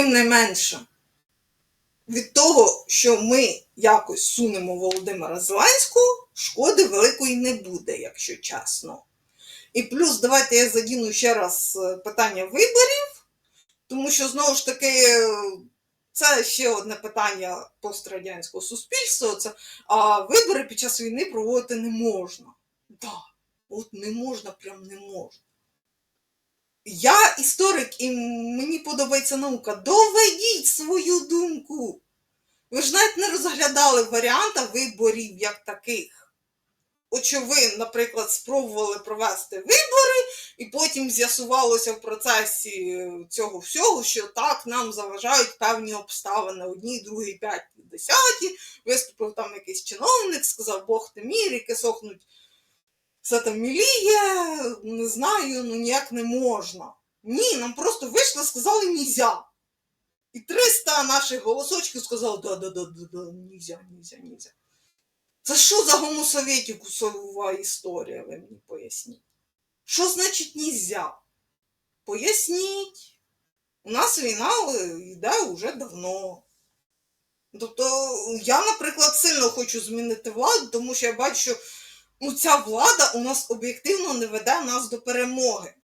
тим не менше, від того, що ми якось сунемо Володимира Зеленського, шкоди великої не буде, якщо чесно. І плюс давайте я задіну ще раз е, питання виборів, тому що знову ж таки е, це ще одне питання пострадянського суспільства. Це, а вибори під час війни проводити не можна. Да, от не можна, прям не можна. Я історик і мені подобається наука. Доведіть свою думку. Ви ж навіть не розглядали варіанта виборів як таких. Ви, наприклад, спробували провести вибори, і потім з'ясувалося в процесі цього всього, що так нам заважають певні обставини, одні, другі, п'яті, десяті. Виступив там якийсь чиновник, сказав, Бог ти мій, ріки сохнуть все там міліє, не знаю, ну ніяк не можна. Ні, нам просто вийшли, сказали нізя. І 300 наших голосочків сказали, да, да, да, да, да, нізя, нізя, нізя. Це що за гомосовєтікусова історія, ви мені поясніть? Що значить нізя? Поясніть. У нас війна е, йде вже давно. Тобто, я, наприклад, сильно хочу змінити владу, тому що я бачу, що ну, ця влада у нас об'єктивно не веде нас до перемоги.